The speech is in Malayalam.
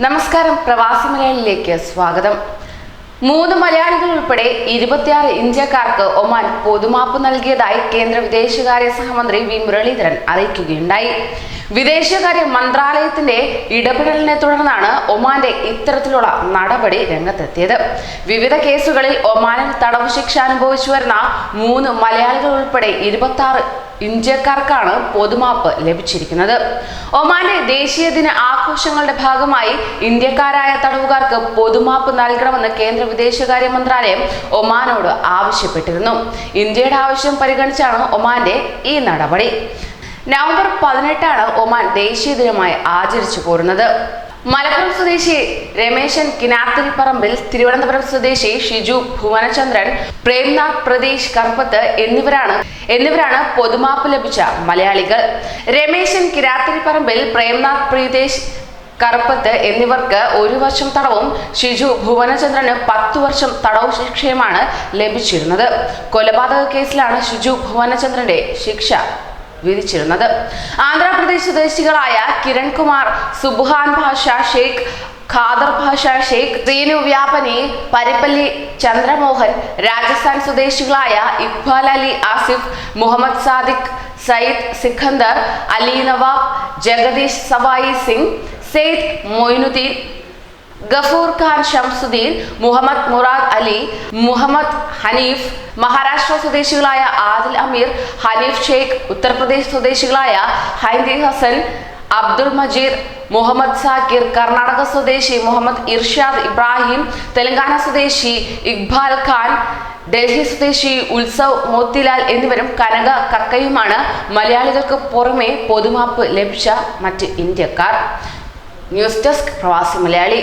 നമസ്കാരം പ്രവാസി മലയാളിയിലേക്ക് സ്വാഗതം. മൂന്ന് മലയാളികൾ ഉൾപ്പെടെ ഇരുപത്തിയാറ് ഇന്ത്യക്കാർക്ക് ഒമാൻ പൊതുമാപ്പ് നൽകിയതായി കേന്ദ്ര വിദേശകാര്യ സഹമന്ത്രി വി. മുരളീധരൻ അറിയിക്കുകയുണ്ടായി. വിദേശകാര്യ മന്ത്രാലയത്തിന്റെ ഇടപെടലിനെ തുടർന്നാണ് ഒമാന്റെ ഇത്തരത്തിലുള്ള നടപടി രംഗത്തെത്തിയത്. വിവിധ കേസുകളിൽ ഒമാനിൽ തടവ് ശിക്ഷ അനുഭവിച്ചു വരുന്ന മൂന്ന് മലയാളികൾ ഉൾപ്പെടെ ഇരുപത്തി ഇന്ത്യക്കാർക്കാണ് പൊതുമാപ്പ് ലഭിച്ചിരിക്കുന്നത്. ഒമാന്റെ ദേശീയ ദിന ആഘോഷങ്ങളുടെ ഭാഗമായി ഇന്ത്യക്കാരായ തടവുകാർക്ക് പൊതുമാപ്പ് നൽകണമെന്ന് കേന്ദ്ര വിദേശകാര്യ മന്ത്രാലയം ഒമാനോട് ആവശ്യപ്പെട്ടിരുന്നു. ഇന്ത്യയുടെ ആവശ്യം പരിഗണിച്ചാണ് ഒമാന്റെ ഈ നടപടി. നവംബർ പതിനെട്ടാണ് ഒമാൻ ദേശീയ ദിനമായി ആചരിച്ചു പോരുന്നത്. മലപ്പുറം സ്വദേശി രമേശൻ കിനാത്തിൽ പറമ്പിൽ തിരുവനന്തപുരം സ്വദേശി ഷിജു ഭുവനചന്ദ്രൻ പ്രേംനാഥ് പ്രതീഷ് കർപ്പത്ത് എന്നിവരാണ് എന്നിവരാണ് പൊതുമാപ്പ് ലഭിച്ച മലയാളികൾ. രമേശൻ കിരാത്തിരിപ്പറമ്പിൽ പറമ്പിൽ പ്രേംനാഥ് പ്രീതേഷ് കറുപ്പത്ത് എന്നിവർക്ക് ഒരു വർഷം തടവും ഷിജു ഭുവനചന്ദ്രന് പത്തു വർഷം തടവ് ശിക്ഷയുമാണ് ലഭിച്ചിരുന്നത്. കൊലപാതക കേസിലാണ് ഷിജു ഭുവനചന്ദ്രന്റെ ശിക്ഷ വിധിച്ചിരുന്നത്. ആന്ധ്രാപ്രദേശ് സ്വദേശികളായ കിരൺകുമാർ സുബുഹാൻ ഭാഷ ഷെയ്ഖ് ഖാദർ ഭാഷ ഷെയ്ഖ് സീനു വ്യാപനി പരിപ്പള്ളി ചന്ദ്രമോഹൻ രാജസ്ഥാൻ സ്വദേശികളായ ഇഖ്ബാൽ അലി ആസിഫ് മുഹമ്മദ് സാദിഖ് സയ്യിദ് സിഖന്ദർ അലി നവാബ് ജഗദീഷ് സവായി സിംഗ് സെയ്ദ് മൊയ്നുദ്ദീൻ ഗഫൂർ ഖാൻ ഷംസുദ്ദീൻ മുഹമ്മദ് മുറാദ് അലി മുഹമ്മദ് ഹനീഫ് മഹാരാഷ്ട്ര സ്വദേശികളായ ആദിൽ അമീർ ഹനീഫ് ഷെയ്ഖ് ഉത്തർപ്രദേശ് സ്വദേശികളായ ഹൈന്ദി ഹസൻ അബ്ദുൾ മജീദ് മുഹമ്മദ് സാക്കിർ കർണാടക സ്വദേശി മുഹമ്മദ് ഇർഷാദ് ഇബ്രാഹിം തെലങ്കാന സ്വദേശി ഇക്ബാൽ ഖാൻ ഡൽഹി സ്വദേശി ഉത്സവ് മോത്തിലാൽ എന്നിവരും കനക കക്കയുമാണ് മലയാളികൾക്ക് പുറമെ പൊതുമാപ്പ് ലഭിച്ച മറ്റ് ഇന്ത്യക്കാർ. ന്യൂസ് ഡെസ്ക് പ്രവാസി മലയാളി.